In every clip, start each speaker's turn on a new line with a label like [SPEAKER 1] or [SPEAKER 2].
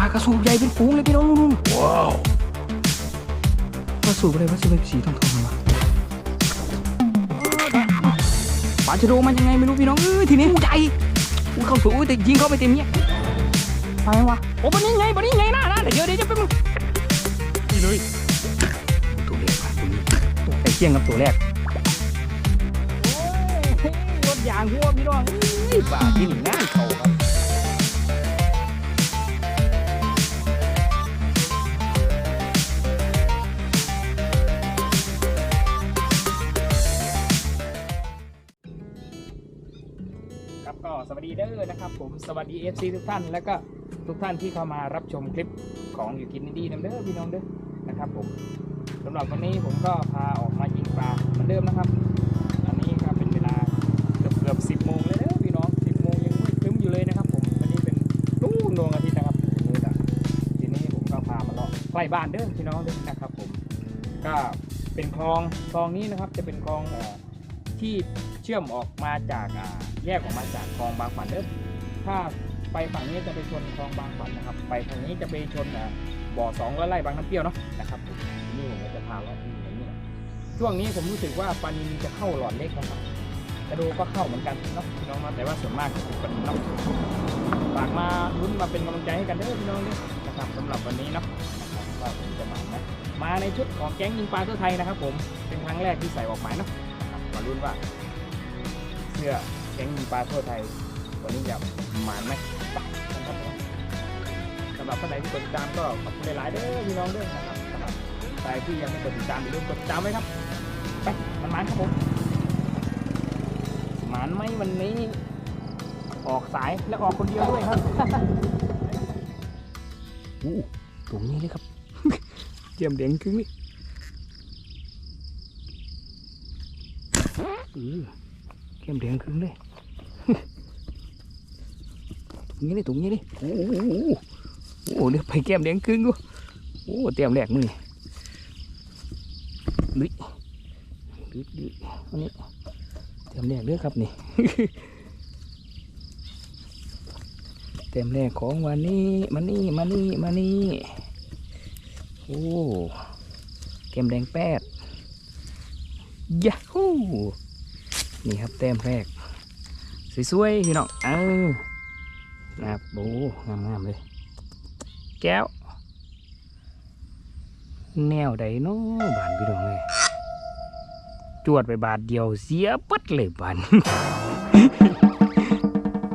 [SPEAKER 1] ลากระสูบใหญ่เป็นฝูงเลยพี่น้องนู่นว้าวปลาสูบอะไรวะสีแบบสีทองทองๆวะปลาชะโดมันยังไงไม่รู้พี่น้องเอ้ยทีนี้ใหญ่อุ้ยเข้าสูงแต่ยิงเข้าไปเต็มเนี้ยไปยังวะโอ้ปนี้ไงปนี้ไงหน้าหน้าเดี๋ยวเดี๋ยวเดี๋ยวไปมึงนี่เลยตัวแรกว่ะตัวนี้ตัวไอ้เคียงกับตัวแรกโอ้ยรถยางหัวพี่น้องเอ้ยบ้าที่นี่งานเขาครับครับ เด้อนะครับผมสวัสดี FC ทุกท่าน แล้วก็ทุกท่านที่เข้ามารับชมคลิปของอยู่กินดีๆนะเด้อพี่น้องเด้อนะครับผมสำหรับวันนี้ผมก็พาออกมายิงปลาเหมือนเดิมนะครับอันนี้ก็เป็นเวลาเกือบเกือบสิบโมงเลยเด้อพี่น้องสิบโมงยังมืดครึ้มอยู่เลยนะครับ ผมวันนี้เป็นนู่นดวงอาทิตย์นะครับนี่แหละทีนี้ผมก็พามาเลาะใกล้บ้านเด้อพี่น้องเด้อนะครับ ผมก็เป็นคลองคลองนี้นะครับจะเป็นคลองเอ่อ ที่เชื่อมออกมาจากแยกออกมาจากคลองบางฝันเด้อถ้าไปฝั่งนี้จะไปชนคลองบางฝันนะครับ ไปทางนี้จะไปชนบ่อสองร้อยไร่บางน้ำเปรี้ยวเนาะนะครับนี่ผมจะพาเลาที่อย่างนี้นะช่วงนี้ผมรู้สึกว่าปลานินจะเข้าหลอดเล็กนะครับกระดูก็เข้าเหมือนกันเนาะพี่น้องนะแต่ว่าส่วนมากจะเป็นปลานินเนาะฝากมาลุ้นมาเป็นกำลังใจให้กันเด้อพี่น้องเด้อนะครับสำหรับวันนี้เนาะครับว่าผมจะมาไหมมาในชุดของแก๊งยิงปลาทั่วไทยนะครับ ผมเป็นครั้งแรกที่ใส่ออกหมายเนาะ มาลุ้นว่าเสื้อแก๊งยิงปลาทั่วไทยวันนี้จะหมานไหมไปกันครับสำหรับท่านใดที่กดติดตามก็ขอบคุณหลายๆเด้อพี่น้องเด้อนะครับสำหรับใครที่ยังไม่กดติดตามอย่าลืมกดติดตามไว้ครับไปมันหมานครับผมหมานไหมวันนี้ ออกสายและออกคนเดียวด้วยครับอู้ตรงนี้เลยครับเจียมเด้งครึ่งนี่ อือเข้มแดงครึ่งเลยตรงนี้เลยตรงนี้เลยโอ้โหโอ้โหเดี๋ยวไปแก้มแดงครึ่งดูโอ้เตรียมแรกมือนี่ลุยลุยลุยอันนี้เตรียมแรกเด้อครับนี่เต็มแรกของวันนี้มานี่มานี่มานี่โอ้แก้มแดงแปดยะฮู้ นี่ครับแต้มแรก สวยๆพี่น้องเออนะครับโอ้งามๆเลย แก้ว แนวใดเนาะบานพี่น้องเลยจวดไปบาทเดียวเสียปัดเลยบาน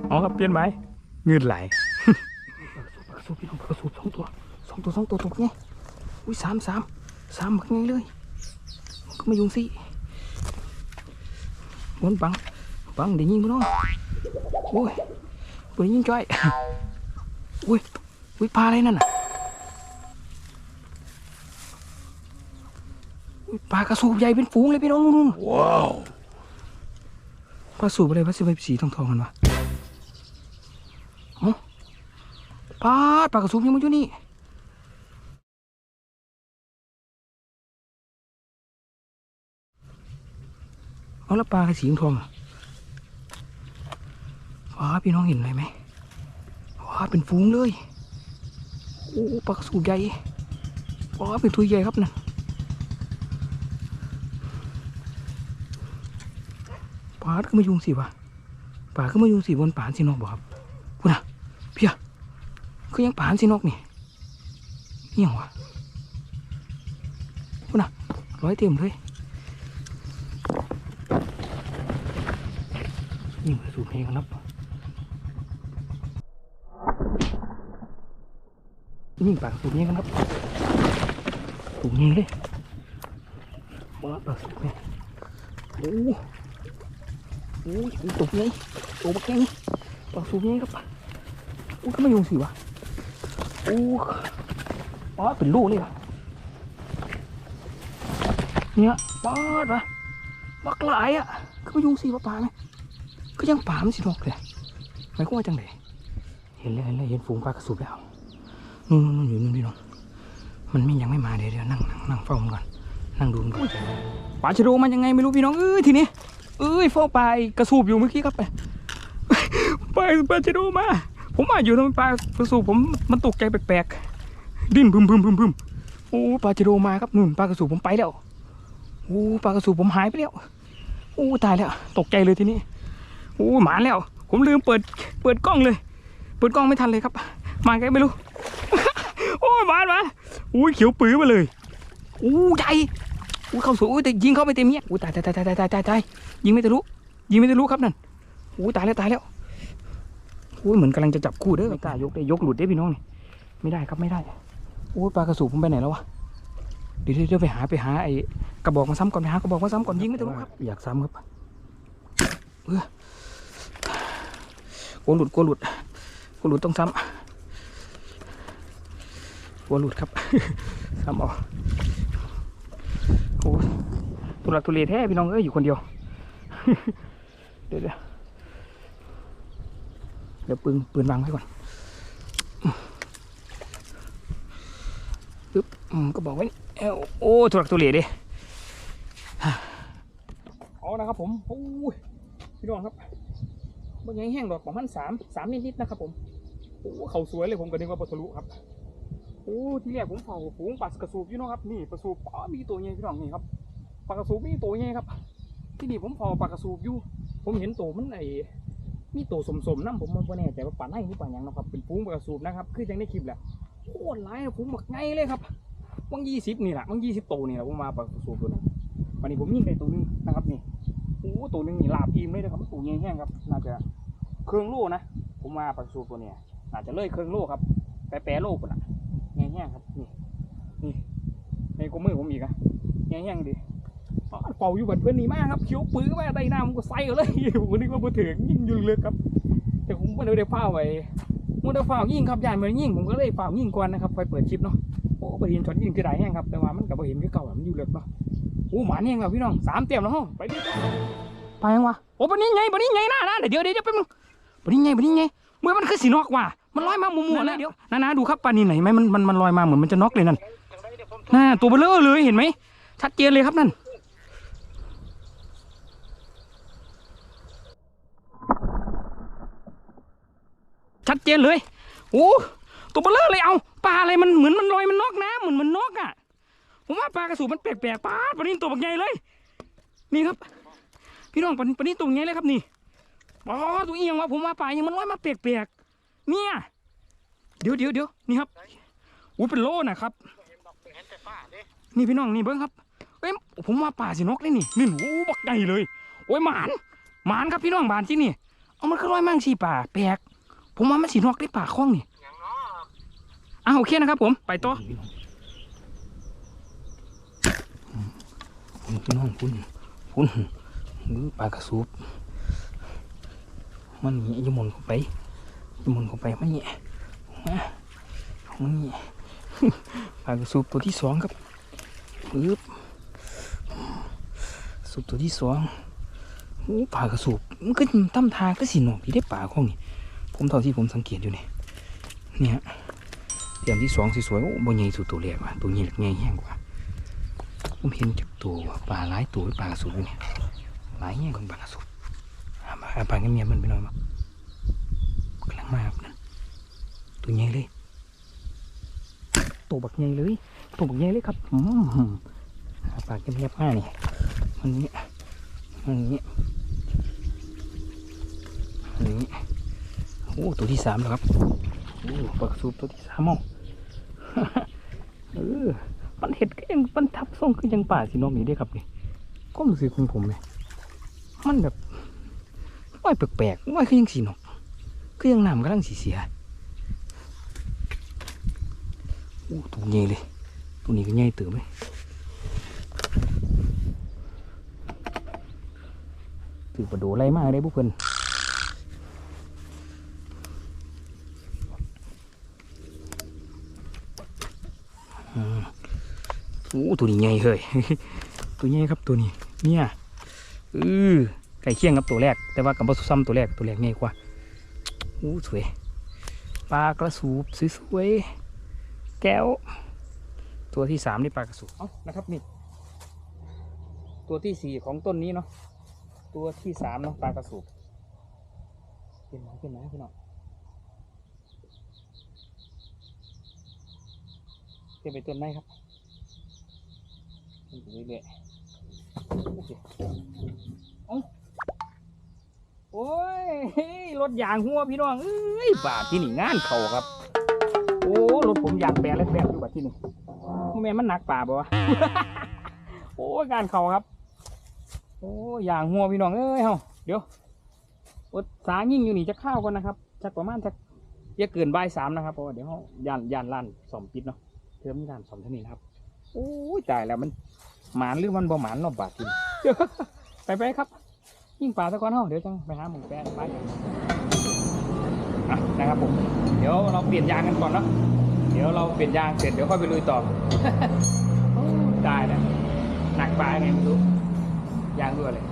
[SPEAKER 1] เอาครับเปลี่ยนไหมเงืดไหลปลาสูบพี่น้องปลาสูบสองตัวสองตัวสองตัวตรงนี้อุ้ยสามสามสามแบบนี้เลยก็ไม่ยุงสิ muốn bắn bắn để nhìn nó ui bữa nhìn chơi ui ui pa lên nè ui pa cá sụp dày bên phú lên bên đó luôn wow pa sụp ở đây bắt sẽ bay xì thong thong hả hả pa pa cá sụp như mấy chỗ này เอาแล้วปลากระสีทองอะว้าพี่น้องเห็นอะไรไหมว้าเป็นฟูงเลยโอ้ปลากระสูบใหญ่ว้าเป็นทุยใหญ่ครับนั่นปลาก็มายุงสิวะปลาก็มายุงสิบนป่านสินอกบ่ครับพูดนะเพียก็ยังป่านสินอกนี่นี่ยังวะพูดนะร้อยเต็มเลย นี่มือสูบเพลงครับนี่ปากสูบเพลงครับสูบเพลงเลยว้าปากสูบเพลงโอ้โหโอ้ยตกไงตัวบักแกงปากสูบเพลงครับโอ้ยก็ไม่ยงสิวะโอ้ป้าเป็นลูกเลยอะเนี่ยป้าดวะบักหลายอะก็ไม่ยงสิวะปลาไหม ก็ยังป่ามนสินกเลยหมายความว่าจังไดเห็นแล้วเห็นแล้วเห็นฝูงปลากระสุบแล้วนู่นนู่นอยู่นู่นพี่น้องมันไม่ยังไม่มาเดี๋ยวเดี๋ยวนั่งนั่งนั่งเฝ้ามันก่อนนั่งดูมันก่อนปลาชะโดมันยังไงไม่รู้พี่น้องเอ้ยทีนี้เอ้ยเฝ้าปลากระสูบอยู่เมื่อกี้ครับไปไปปลาชะโดมา ผมมาอยู่ทำไมปลากระสูบผมมันตกใจแปลกๆดิ้นพึมพึมพึมพึมโอ้ปลาจะโดมาครับนู่นปลากระสูบผมไปแล้วโอ้ปลากระสูบผมหายไปแล้วโอ้ตายแล้วตกใจเลยทีนี้ โอ้หมาแล้ว ผมลืมเปิดเปิดกล้องเลย เปิดกล้องไม่ทันเลยครับ มาไงไม่รู้ โอ้ยหมาหมาอุ้ยเขียวปื้อมาเลยอู้ใหญ่อู้เข้าสู่อุ้ยแต่ยิงเข้าไปเต็มเนี้ยอู้ตายตายตายตายตายตายตายยิงไม่ทะลุยิงไม่ทะลุครับนั่นอู้ตายแล้วตายแล้วอู้เหมือนกำลังจะจับคู่เด้อไม่กล้ายกได้ยกหลุดได้พี่น้องนี่ไม่ได้ครับไม่ได้อู้ปลากระสูบผมไปไหนแล้ววะเดี๋ยวเดี๋ยวเดี๋ยวไปหาไปหาไอ้กระบอกมาซ้ำก่อนไปหากระบอกมาซ้ำก่อนยิงไม่ทะลุครับอยากซ้ำครับเออ กลัวหลุดกลัวหลุดกลัวหลุดต้องซ้ำหัวหลุดครับซ้ำเอาโอ้ตุลักตุเลแท้พี่น้องเอ้ยอยู่คนเดียว เดี๋ยวเดี๋ยวเดี๋ยวปืนปืนวางไว้ก่อนปึ๊บก็บอกไว้เอ้าโอ้ตุลักตุเลดิเอานะครับผมโอ้ยพี่น้องครับ มันยังแห้งดอกประมาณสามสามนิดๆนะครับผมโอ้เขาสวยเลยผมก็นึกว่าปลาทะลุครับโอ้ที่แรกผมเผาฝูงปลากระสูบอยู่นะครับนี่ปลาสูบอ๋อมีตัวใหญ่พี่น้องนี่ครับปลากระสูบมีตัวใหญ่ครับ ที่นี่ผมเผาปลากระสูบอยู่ ผมเห็นตัวมันไอ้มีตัวสมๆน้ำผมมันบ่แน่ใจว่าปลาไหนหรือปลาหยังนะครับเป็นฝูงปลากระสูบนะครับคือจังในคลิปแหละโคตรหลายฝูงบักไงเลยครับวังยี่สิบนี่แหละวังยี่สิบตัวนี่แหละผมมาปลากระสูบตัวนั้นวันนี้ผมยิงได้ตัวนึงนะครับนี่ อ้ตัวหนึงนี่ลาบอิ่มเลยนะครับตัวใหญ่แห้งครับ น่าจะเครื่องโล่นะ ผมมาปลากระสูตัวเนี้ยน่าจะเลยเครื่องโล่ครับ แปรๆโล่ปุ่นอะแง่ๆครับ นี่ นี่ในกมือผมอีกอะแง่ๆดิอ๋อเป่าอยู่บัดเพื่อนนี่มากครับเขียวปื้อมาได้น้ำผมก็ใส่เอาเลยผมนึกว่ามือถือยิงยู่งเลยครับ แต่ผมไม่ได้เฝ้าไว้มันได้เฝ้ายิ่งครับยายเหมือนยิ่งผมก็เลยฝ้ายิ่งก่อนนะครับไปเปิดคลิปเนาะโอ้ไปเห็นช็อตยิ่งคือได้แห้งครับแต่ว่ามันกับไปเห็นคือเก่ามันอยู่เล็กเนาะ อ้หมาเนี่ยครับพี่น้องสามเต็มแล้วห้องไปดิไปยังวะโอ้ปนี้ไงปนี้ไงนะนะเดี๋ยวเดี๋ยวเดี๋ยวแป๊บนึงปนี้ไงปนี้ไงเมื่อมันคือสีนอกว่ะมันลอยมามัวๆนะเดี๋ยวนะนะดูครับปลานี่ไหนไหมมันมันมันลอยมาเหมือนมันจะน็อกเลยนั่นน่าตัวเบลอเลยเห็นไหมชัดเจนเลยครับนั่นชัดเจนเลยโอ้ตัวเบลอเลยเอาปลาอะไรมันเหมือนมันลอยมันนอกน้ำเหมือนมันนอกอะ ผมว่าปลากระสูบมันแปลกๆปลาปลานี้ตัวบักใหญ่เลย นี่ครับ พี่น้องปลาปลานี้ตัวใหญ่เลยครับนี่อ๋อตัวเอียงวะผมว่าปลายังมันลอยมาแปลกๆเนี่ยเดี๋ยวเดี๋ยวเดี๋ยวนี่ครับโอ้เป็นโลนะครับนี่พี่น้องนี่เบิ้งครับเอ้ยผมว่าป่าสินกเลยนี่นี่โอ้บักใหญ่เลยโอ้ยหมานหมานครับพี่น้องบานที่นี่เอามันคือร้อยมั่งสีป่าแปลกผมว่ามันสีนกได้ป่าคล้องนี่อะโอเคนะครับผมไปต่อ พี่น้องคุณคุณอื้อปลากระสูบมันนี่อยมุนเข้าไปอยมุนเข้าไปมันนี่มามันนี่ปลากระสูบตัวที่สองครับปึ๊บสูบตัวที่สองโอ้ปลากระสูบมันก็ตั้มทางก็สีหนอกที่ได้ปลาของนี่ผมเท่าที่ผมสังเกตอยู่นี่เนี่ยเตรียมที่สองสวยๆโอ้บนใหญ่สุดตัวแรกว่ะตัวใหญ่ใหญ่แห้งกว่า ผมเห็นจากตัวว่ะปลาหลายตัวปลากระสูบอยู่เนี่ยหลายแง่ของปลากระสูบหาปลาปลาเงียมันไปหน่อยมั้งกำลังมาครับนั่นตัวใหญ่เลยตัวบักใหญ่เลยตัวบักใหญ่เลยครับอืมหาปลาเงียมานี่มันนี้มันนี้มันนี้โอ้ตัวที่สามแล้วครับโอ้ปลากระสูบตัวที่สามเอาเออ มันเห็ดก็ยังมันทับส่งคือยังป่าสีน้องนี้ได้ครับนี่ก็รู้สึกของผมเลยมันแบบว่แปลกๆว่คือยังสีนกคือยังน้ำกำลังสีเสียโอ้ตัวใหญ่เลยตัวนี้ก็ใหญ่เติมเลยถือประโดอะไรมากเลยพวกเพิ่อน โอ้ตัวนี้ใหญ่เลยตัวใหญ่ครับตัวนี้ เนี่ยเออไก่เคี่ยงครับตัวแรก แต่ว่ากับบัสซ้มตัวแรกตัวแรกใหญ่กว่าอู้สวยปลากระสูบสวยๆแก้ว ตัวที่สามนี่ปลากระสูบเอานะครับนี่ตัวที่สี่ของต้นนี้เนาะตัวที่สามเนาะปลากระสูบเป็นไหมเป็นไหมพี่น้องเป็นไปต้นไหนครับ เรื่อยๆโอ้ยรถยางหัวพี่น้องเอ้ยบาทที่นี่งานเขาครับ โอ้รถผมยางแปรและแปรอยู่บาทที่นี่แม่มันหนักป่าบ่วะโอ้งานเขาครับ โอ้ยางหัวพี่น้องเอ้ยเฮาเดี๋ยวอดสายิ่งอยู่นี่จะเข้าวก่อนนะครับจักประมาณจักอย่าเกินบ่ายสามนะครับเพราะเดี๋ยวเฮาย่านย่านร้านสอมปิดเนาะเทอมนี้ร้านสอมเท่านี้ครับ โอ้ยตายแล้วมันหมานหรือมันบ่หมานเนาะบาทที่นี่ไปไปครับ ยิ่งป่าตะกอนเฮาเดี๋ยวจังไปหาหมูแปรไปอะนะครับผมเดี๋ยวเราเปลี่ยนยางกันก่อนเนาะเดี๋ยวเราเปลี่ยนยางเสร็จเดี๋ยวค่อยไปลุยต่อโอ้ยตายแล้วหนักปลาไงไม่รู้ยางรั่วเลย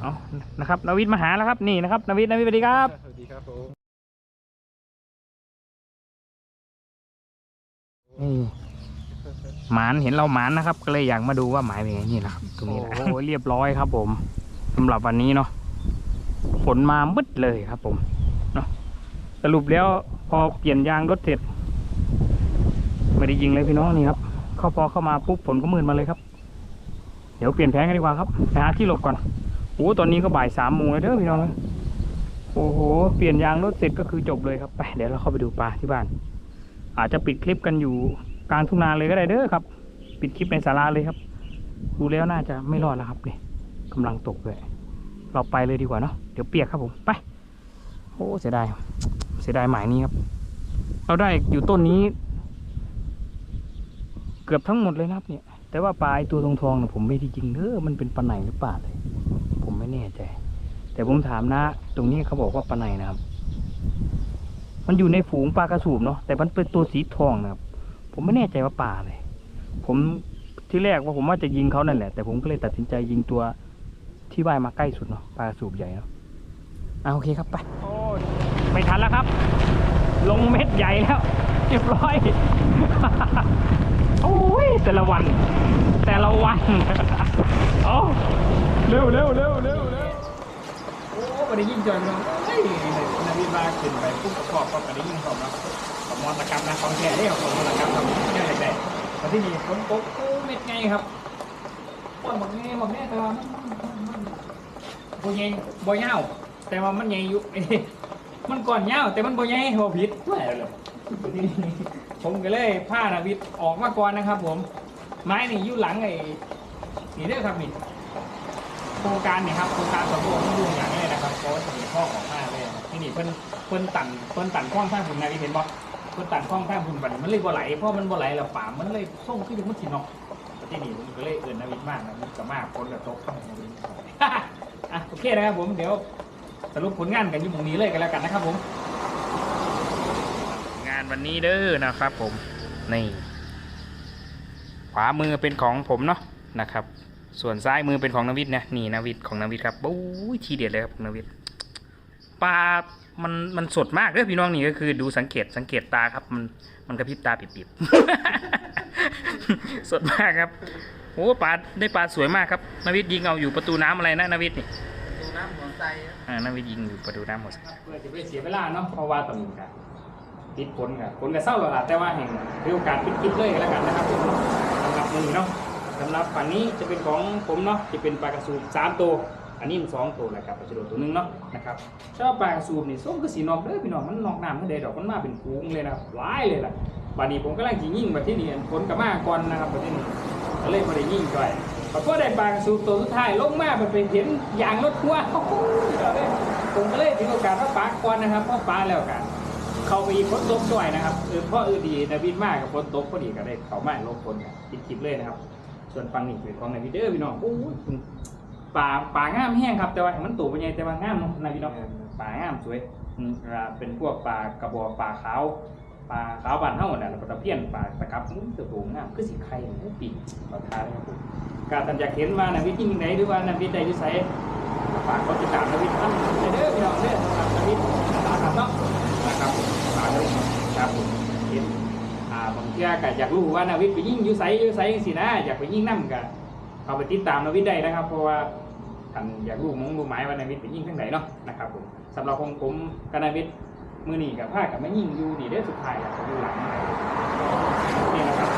[SPEAKER 1] เอานะครับนาวิทย์มาหาแล้วครับนี่นะครับนาวิทย์นาวิทย์สวัสดีครับ
[SPEAKER 2] สวัสดีครับผม
[SPEAKER 1] นี่ หมานเห็นเราหมานนะครับ ก็เลยอยากมาดูว่าหมายเป็นไงนี่นะครับตรงนี้นะโอ้โหเรียบร้อยครับ ผมสำหรับวันนี้เนาะฝนมามืดเลยครับ ผมเนาะสรุปแล้วพอเปลี่ยนยางรถเสร็จไม่ได้ยิงเลยพี่น้องนี่ครับเข้าพอเข้ามาปุ๊บฝนก็มืดมาเลยครับ เดี๋ยวเปลี่ยนแผนกันดีกว่าครับไปหาที่หลบก่อนโอ้ตอนนี้ก็บ่ายสามโมงแล้วเด้อพี่น้องเอ้ยโอ้โห เปลี่ยนยางรถเสร็จก็คือจบเลยครับ ไป เดี๋ยวเราเข้าไปดูปลาที่บ้าน อาจจะปิดคลิปกันอยู่ กลางทุ่งนาเลยก็ได้เด้อครับ ปิดคลิปในศาลาเลยครับ ดูแล้วน่าจะไม่รอดแล้วครับนี่กำลังตกเลย เราไปเลยดีกว่าเนาะเดี๋ยวเปียกครับผมไปโอ้เสียดายเสียดายหมายนี้ครับ เราได้อยู่ต้นนี้ เกือบทั้งหมดเลยนะครับเนี่ย แต่ว่าปลายตัวทองทองๆเนี่ยผมไม่ได้จริงเด้อมันเป็นปลาไหนหรือเปล่าเลย ผมไม่แน่ใจ แต่ผมถามนะ ตรงนี้เขาบอกว่าปลาไหนนะครับ มันอยู่ในฝูงปลากระสูบเนาะแต่มันเป็นตัวสีทองนะครับ ผมไม่แน่ใจว่าปลาอะไรผมที่แรกว่าผมว่าจะยิงเขานั่นแหละ แต่ผมก็เลยตัดสินใจยิงตัวที่ว่ายมาใกล้สุดเนาะปลากระสูบใหญ่เนาะอ่าโอเคครับไปโอ้ยไม่ทันแล้วครับ ลงเม็ดใหญ่แล้วเรียบร้อย โอ้ยแต่ละวัน แต่ละวันโอ้เร็วเร็วเร็วเร็วเร็วโอ้ไม่ได้ยิงจอยพี่น้องเฮ้ยนาวิมาขึ้นไปปุ๊บประกอบก็ไม่ได้ยิงเขาเนาะ ของมอตกรรมนะของแท้ได้ของมอตกรรมทำแค่ไหนแต่ที่นี่ฝนตกโอ้เม็ดไงครับต้นบอกไงบอกแน่แต่ว่ามันบ่ใหญ่บ่ยาวแต่ว่ามันใหญ่อยู่มันก่อนยาวแต่มันบ่ใหญ่บ่ผิดแหม่เลยผมก็เลยผ้านาวิทออกมาก่อนนะครับ ผม ไม้นี่อยู่หลังไอ้นี่เด้อครับนี่โครงการนี่ครับโครงการสำรวจมันดูอย่างนี้นะครับเพราะว่าจะมีข้อของห้าเลยที่นี่เพิ่นเพิ่นตันเพิ่นตันคล้องข้างผมนาวิทย์เห็นบ่ เพิ่นตันคล้องข้างผมบันี้มันเลยบ่ไหลเพราะมันบ่ไหลแล้วป่ามันเลยส่งขึ้นมันสินอกที่นี่ผมก็เลยเอิ้นนาวิทย์มากนะมันก็มากคนกับตกข้างนาวิทย์อะโอเคนะครับผมเดี๋ยวสรุปผลงานกันอยู่ตรงนี้เลยกันแล้วกันนะครับผม งานวันนี้เด้อนะครับ ผมนี่ขวามือเป็นของผมเนาะนะครับ ส่วนซ้ายมือเป็นของนวิทย์นะนี่นวิทย์ของนวิทย์ครับโอ้ยทีเด็ดเลยครับนวิทย์ปลา มันมันสดมากเด้อพี่น้องนี่ก็คือดูสังเกตสังเกตตาครับ มันมันกระพริบตาปิบๆสดมากครับโอ้ปลาได้ปลาสวยมากครับนวิทย์ยิงเอาอยู่ประตูน้ำอะไรนะนวิทย์นี่
[SPEAKER 2] ดูน้ำหัวใจครับ
[SPEAKER 1] อ่านาวิยิงอยู่ประตูน้ำหมดเพื่อจะไปเสียเวลาเนาะเพราะว่าตอนนี้กันปิดผลกันผลกันเศร้าแล้วล่ะแต่ว่าแห่งเรื่องการปิดคลิปเลยแล้วกันนะครับผมสำหรับมือเนาะสำหรับฝั่งนี้จะเป็นของผมเนาะจะเป็นปลากระสูบสามตัว อันนี้มันสองตัวแหละครับปลาฉลดตัวหนึงเนาะนะครับชอบปลาสูบนี่ส้มก็สีนอกเด้อพี่น้องมันนอกน้ำไม่ได้ดอกมันมาเป็นฟูงเลยนะหลายเลยล่ะบาดนี้ผมก็ลังจิยิ่งมาที่นี่ผลกับมาก่อนนะครับมาที่นี่ก็เลยมาได้ยิ่งด้วยพอก็ได้ปลาสูบตัวสุดท้ายลงมามันไปเห็นยางรถทัวร์เดี๋ยวเลยผมก็เลยถือโอกาสว่าปลาก่อนนะครับเพราะปลาแล้วกันเขาไปฝนตกด้วยนะครับเออพราะเออดีนาวินมากกับฝนตกพอดีก็ได้เขามาลงฝนกันคิดคลิปเลยนะครับ ส่วนฟังนี่คือของนาวิเดอร์พี่น้องโอ้ย ปลาปลางามแห้งครับแต่ว่ามันตัวเป็นไงแต่ว่างามเนาะนาวิน้องปลางามสวยอืมอ่าเป็นพวกปลากระบอกปลาขาวปลาขาวบานเท่าเนี่ยแล้วก็ตะเพียนปลาตะกับอื้อตัวโตงามคือสีไข่โอ้ปีกขอทานเลยครับผมการตันอยากเห็นว่านาวิที่ยังไงหรือว่านาวิได้อยุ่ใสฝากกดติดตามนาวิทย์ท่านเด้อพี่น้องเด้อสำหรับนาวิทย์นะครับเนาะนะครับฝากด้วยครับผมเห็นอ่าบางเที่ยก็อยากรู้ว่านาวิทย์ไปยิ่งอยูไซอยูไซจังสินะอยากไปยิ่งนั่กันเอาไปติดตามนาวิทย์ได้นะครับ เพราะว่า ท่านอยากรู้มงรู้หมายว่านาวิทย์ไปยิ่งทั้งไหนเนาะนะครับผมสำหรับของผมกับนาวิทย์มือหนีกับผ้ากับไม่ยิ่งอยู่นี่เด้สุดท้ายอะผมอยู่หลังนี่นะครับ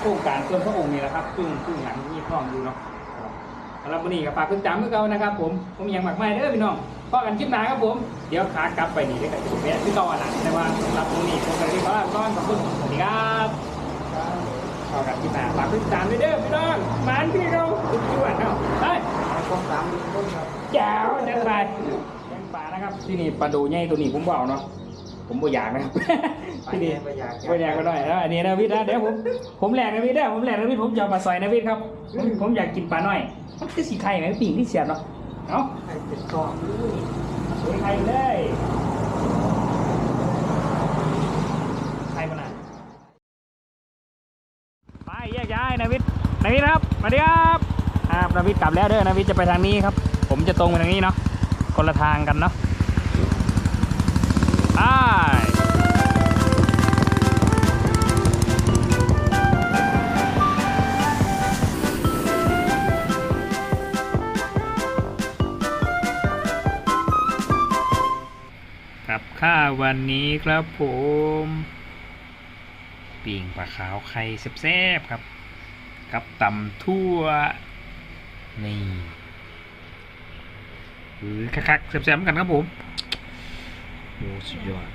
[SPEAKER 1] โครงการส่วนพระองค์นี่แหละครับซึ่งซึ่งหลังมีคล้องอยู่เนาะครับแล้ววันนี้ก็ฝากคุณจำเมื่อเก่านะครับผมผมยังหมักไม่เด้อพี่น้องพอกันคลิปหน้าครับผมเดี๋ยวขากลับไปนี่ได้กับจุดแวะที่ต่อหลังแต่ว่าสำหรับตรงนี้ผมก็เลยขอลาไปก่อนขอบคุณสวัสดีครับพอกันคลิปหน้าฝากคุณจำด้เด้อพี่น้องหมันพี่เราสุดยอดเนาะเฮ้ย
[SPEAKER 2] ต้ องสามคนครับ
[SPEAKER 1] แจ๋วจังไปยังปลานะครับ ที่นี่ปลาดูใหญ่ตัวนี้ผมบอกเนาะผมบ่อยากนะครับที่นี่
[SPEAKER 2] ไม่อยาก
[SPEAKER 1] บ่อยากก็ได้แล้วอันนี้นะวิทย์นะเดี๋ยวผมผมแหลกนะวิทย์นะผมแหลกนะวิทย์ผมจะเอาปลาซอยนะวิทย์ครับผมผมอยากกินปลาหน่อยมันคือสีไข่ไหมปิ่งที่เสียบเนาะเอ้า
[SPEAKER 2] ไข่เป็ดกรอบ
[SPEAKER 1] สวยไข่เลยไข่มันอะไปแยกย้ายนะวิทย์นะวิทย์ครับสวัสดีครับ ครับนาวิทกลับแล้วเด้อนาวิทจะไปทางนี้ครับ ผมจะตรงไปทางนี้เนาะคนละทางกันเนาะไปกับข้าววันนี้ครับผมปิ่งปลาขาวไข่แซ่บๆครับ กับตำทั่ว นี่หรือคักๆแซ่บๆเหมือนกันครับผมโอ้สุดยอด